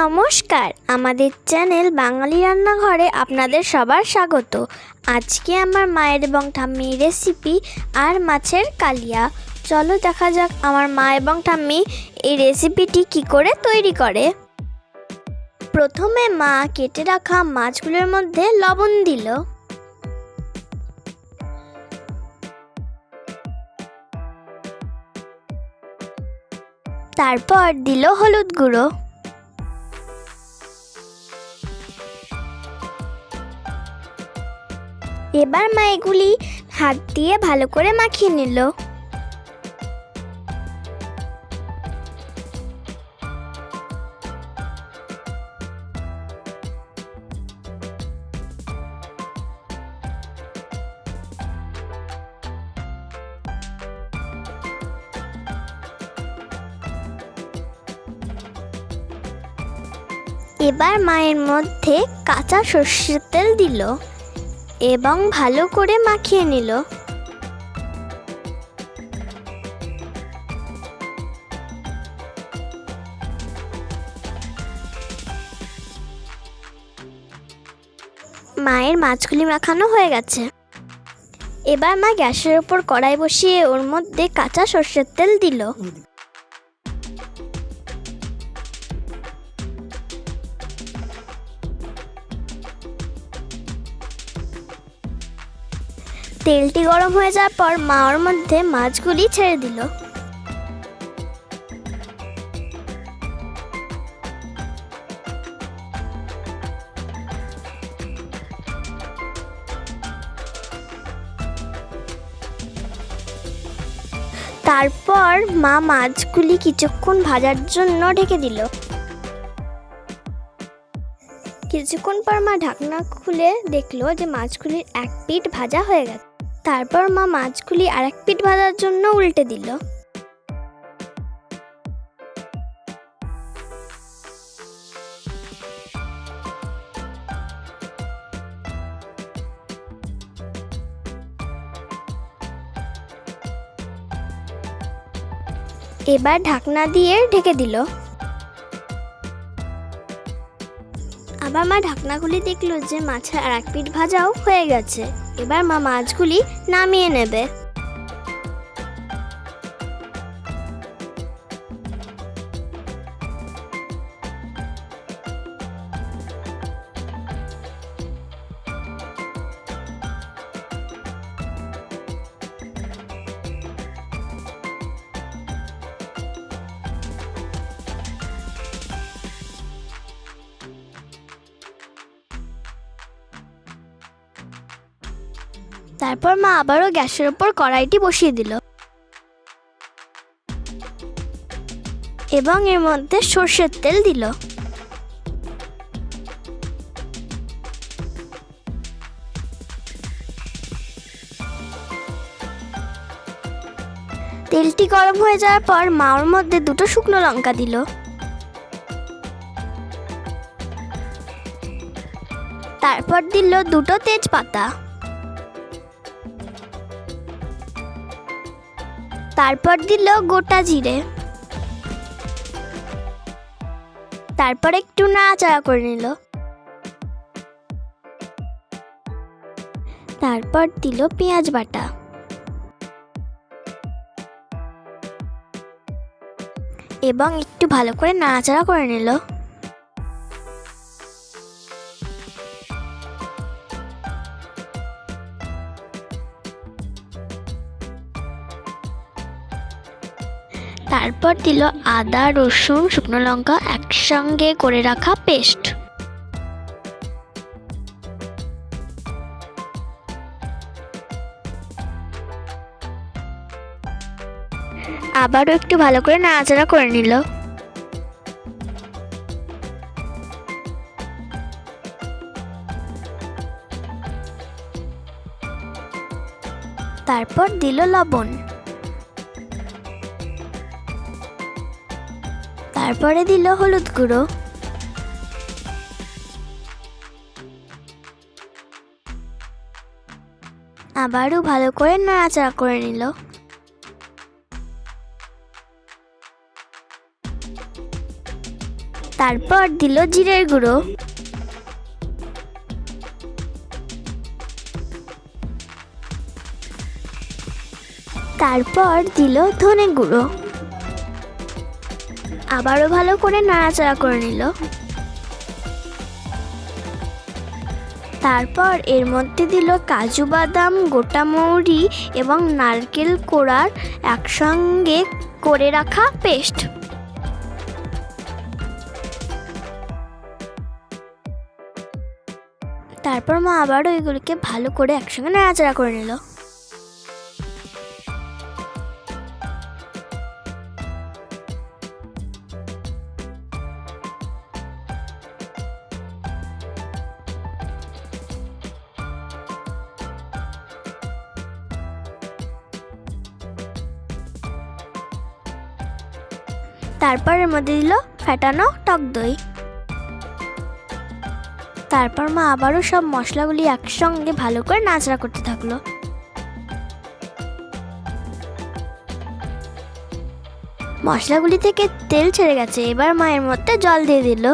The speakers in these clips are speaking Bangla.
নমস্কার, আমাদের চ্যানেল বাঙালি রান্নাঘরে আপনাদের সবার স্বাগত। আজকে আমার মায়ের এবং ঠাম্মির রেসিপি আর মাছের কালিয়া। চলো দেখা যাক আমার মা এবং ঠাম্মি এই রেসিপিটি কি করে তৈরি করে। প্রথমে মা কেটে রাখা মাছগুলোর মধ্যে লবণ দিল। তারপর দিল হলুদ গুঁড়ো। এবার মা এগুলি হাত দিয়ে ভালো করে মাখিয়ে নিল। এবার মায়ের মধ্যে কাঁচা সর্ষের তেল দিল। এবং ভালো করে মাখিয়ে নিল। মায়ের মাছগুলি মাখানো হয়ে গেছে। এবার মা গ্যাসের ওপর কড়াই বসিয়ে ওর মধ্যে কাঁচা সর্ষের তেল দিল। তেলটি গরম হয়ে যাওয়ার পর মা ওর মধ্যে মাছগুলি ছেড়ে দিল। তারপর মা মাছগুলি কিছুক্ষণ ভাজার জন্য ঢেকে দিল। কিছুক্ষণ পর মা ঢাকনা খুলে দেখল যে মাছগুলির এক পিঠ ভাজা হয়ে গেছে। তারপর মা মাছগুলি আর এক পিঠ ভাজার জন্য উল্টে দিল। এবার ঢাকনা দিয়ে ঢেকে দিল। আবার মা ঢাকনাগুলি দেখল যে মাছের আর এক পিঠ ভাজাও হয়ে গেছে। এবার মা মাছগুলি নামিয়ে নেবে। তারপর মা আবারও গ্যাসের ওপর কড়াইটি বসিয়ে দিল। এবং এর মধ্যে সর্ষের তেল দিল। তেলটি গরম হয়ে যাওয়ার পর মা ওর মধ্যে দুটো শুকনো লঙ্কা দিল। তারপর দিল দুটো তেজপাতা। তারপর দিল গোটা জিরে। তারপর একটু নাড়াচাড়া করে নিল। তারপর দিল পেঁয়াজ বাটা। এবং একটু ভালো করে নাড়াচাড়া করে নিল। তারপর দিল আদা, রসুন, শুকনো লঙ্কা একসঙ্গে করে রাখা পেস্ট। আবারও একটু ভালো করে নাড়াচাড়া করে নিল। তারপর দিল লবণ। তারপরে দিল হলুদ গুঁড়ো। আবারও ভালো করে নাড়াচাড়া করে নিল। তারপর দিল জিরের গুঁড়ো। তারপর দিল ধনে গুঁড়ো। আবারও ভালো করে নাড়াচাড়া করে নিল। তারপর এর মধ্যে দিল কাজু বাদাম, গোটা মৌরি এবং নারকেল কোড়ার একসঙ্গে করে রাখা পেস্ট। তারপর মা আবারও এগুলিকে ভালো করে একসঙ্গে নাড়াচাড়া করে নিল। তারপর এর মধ্যে দিল ফেটানো টক দই। তারপর মা আবারও সব মশলাগুলি একসঙ্গে ভালো করে নাচড়া করতে থাকল। মশলাগুলি থেকে তেল ছেড়ে গেছে, এবার মায়ের মধ্যে জল দিয়ে দিল।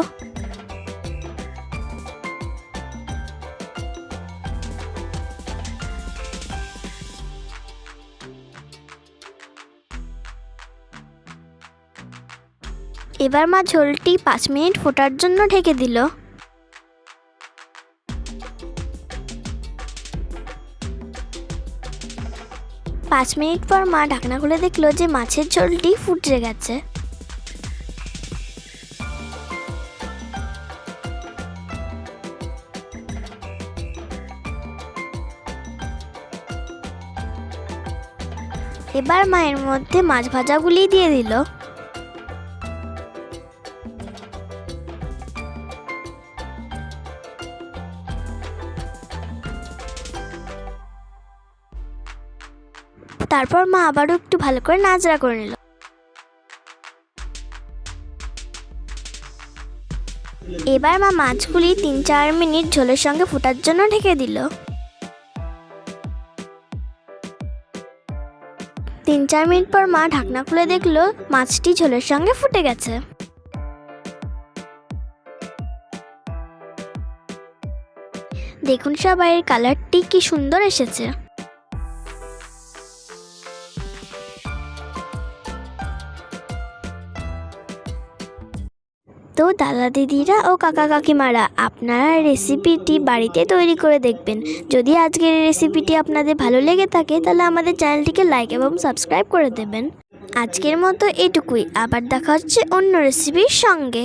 এবার মা ঝোলটি পাঁচ মিনিট ফোটার জন্য ঢেকে দিল। পাঁচ মিনিট পর মা ঢাকনা খুলে দেখল যে মাছের ঝোলটি ফুটে গেছে। এবার মায়ের মধ্যে মাছ ভাজাগুলি দিয়ে দিল। তারপর মা আবারও একটু ভালো করে নাচড়া করে নিল। এবার মা মাছগুলি তিন চার মিনিট ঝোলের সঙ্গে ফোটার জন্য ঢেকে দিল। তিন চার মিনিট পর মা ঢাকনা খুলে দেখল মাছটি ঝোলের সঙ্গে ফুটে গেছে। দেখুন সবাই, এর কালারটি কি সুন্দর এসেছে। তো দাদা দিদিরা ও কাকা কাকিমারা, আপনারা রেসিপিটি বাড়িতে তৈরি করে দেখবেন। যদি আজকের রেসিপিটি আপনাদের ভালো লেগে থাকে, তাহলে আমাদের চ্যানেলটিকে লাইক এবং সাবস্ক্রাইব করে দেবেন। আজকের মতো এটুকুই, আবার দেখা হচ্ছে অন্য রেসিপির সঙ্গে।